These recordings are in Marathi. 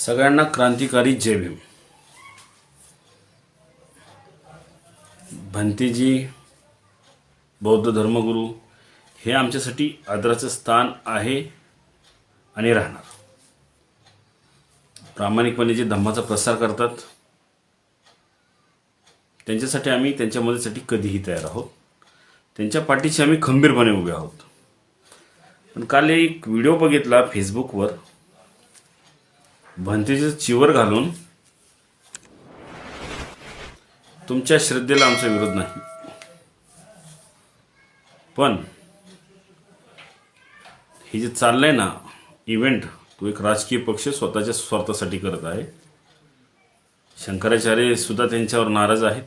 सगळ्यांना क्रांतिकारी जय भीम भंतेजी बौद्ध धर्मगुरू हे आमच्यासाठी आदराचं स्थान आहे आणि राहणार. प्रामाणिकपणे जे धम्माचा प्रसार करतात त्यांच्यासाठी आम्ही त्यांच्या मदतीसाठी कधीही तयार आहोत. त्यांच्या पाठीशी आम्ही खंबीरपणे उभे आहोत. पण काल एक व्हिडिओ बघितला फेसबुकवर भंतेचं चिवर घालून तुमच्या श्रद्धेला आमचा विरोध नाही. पण हे जे चाललंय ना इव्हेंट तो एक राजकीय पक्ष स्वतःच्या स्वार्थासाठी करत आहे. शंकराचार्य सुद्धा त्यांच्यावर नाराज आहेत.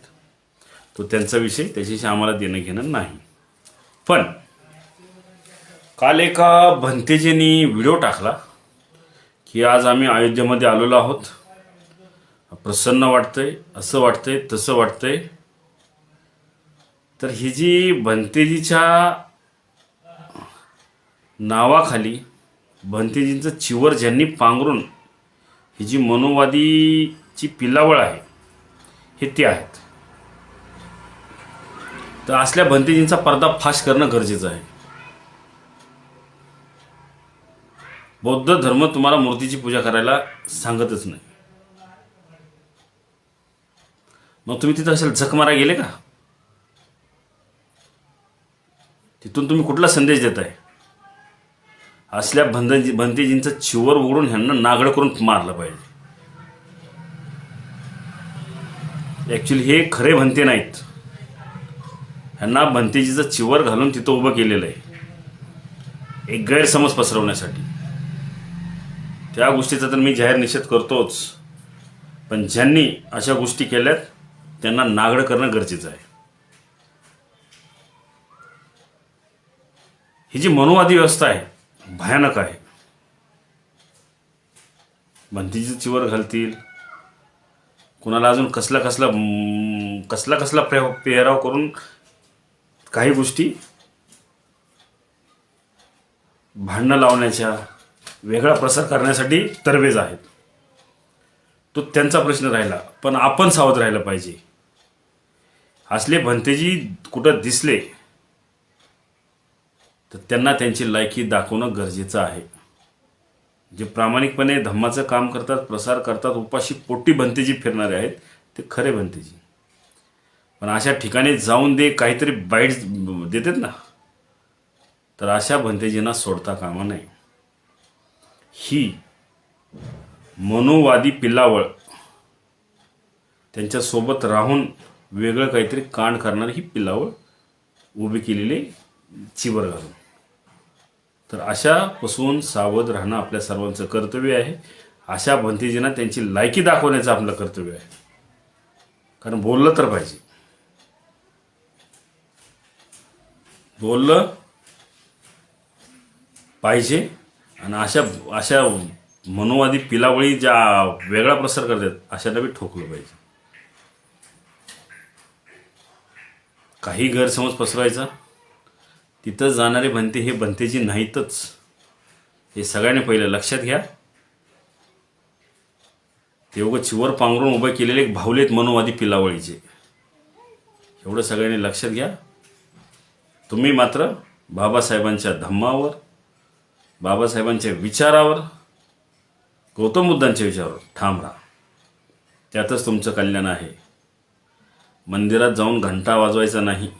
तो त्यांचा विषय त्याच्याशी आम्हाला देणं घेणं नाही. पण काल एका भंतेजींनी व्हिडिओ टाकला. की आज आम्ही अयोध्येमध्ये आलेलो आहोत. प्रसन्न वाटतंय असं वाटतंय तसं वाटतंय. तर ही जी भंतेजीच्या नावाखाली भंतेजींचं चिवर ज्यांनी पांघरून ही जी मनोवादीची पिल्लावळ आहे हे ते आहेत. तर असल्या भंतेजींचा पर्दाफाश करणं गरजेचं आहे. बौद्ध धर्म तुम्हाला मूर्तीची पूजा करायला सांगतच नाही. मग तुम्ही तिथं असेल झक मारा गेले का? तिथून तुम्ही कुठला संदेश देताय? असल्या बंधजी भंतेजींचं चिवर उघडून ह्यांना नागड करून मारलं पाहिजे. ॲक्च्युली हे खरे भंते नाहीत. ह्यांना भंतेजीचं चिवर घालून तिथं उभं केलेलं आहे. एक गैरसमज पसरवण्यासाठी. त्या गोष्टीचा तर मी जाहीर निषेध करतोच. पण ज्यांनी अशा गोष्टी केल्यात त्यांना नागडं करणं गरजेचं आहे. ही जी मनोवादी व्यवस्था आहे भयानक आहे. भंतीची चिवर घालतील. कुणाला अजून कसला कसला कसला कसला पे पेहराव करून काही गोष्टी भांडणं लावण्याच्या वेगळा प्रसार करण्यासाठी तरवेज आहेत. तो त्यांचा प्रश्न राहिला पण आपण सावध राहिलं पाहिजे. असले भंतेजी कुठं दिसले तर त्यांना त्यांची लायकी दाखवणं गरजेचं आहे. जे प्रामाणिकपणे धम्माचं काम करतात प्रसार करतात उपाशी पोटी भंतेजी फिरणारे आहेत ते खरे भंतेजी. पण अशा ठिकाणी जाऊन दे काहीतरी बाईट देतात ना तर अशा भंतेजींना सोडता कामा नाही ही मनोवादी पिल्लावळ त्यांच्यासोबत राहून वेगळं काहीतरी कांड करणारी ही पिल्लावळ उभी केलेली चिवर घालून. तर अशापासून सावध राहणं आपल्या सर्वांचं कर्तव्य आहे. अशा भंतीजींना त्यांची लायकी दाखवण्याचं आपलं कर्तव्य आहे. कारण बोललं तर पाहिजे. बोललं पाहिजे. आणि अशा अशा मनोवादी पिलावळी ज्या वेगळा प्रसार करतात अशा बी ठोकलं पाहिजे. काही गैरसमज पसरायचा तिथं जाणारे भंते हे भंतेजी नाहीतच हे सगळ्यांनी पहिलं लक्षात घ्या. ते उगं चिवर पांघरून उभे केलेले एक भावलेत मनोवादी पिलावळीचे. एवढं सगळ्यांनी लक्षात घ्या. तुम्ही मात्र बाबासाहेबांच्या धम्मावर बाबासाहेबांच्या विचारावर गौतम बुद्धांच्या विचारावर ठाम राहा. त्यातच तुमचं कल्याण आहे. मंदिरात जाऊन घंटा वाजवायचा नाही.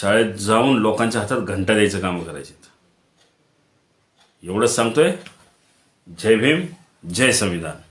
शाळेत जाऊन लोकांच्या हातात घंटा द्यायचं काम करायचे. एवढंच सांगतोय. जय भीम जय संविधान.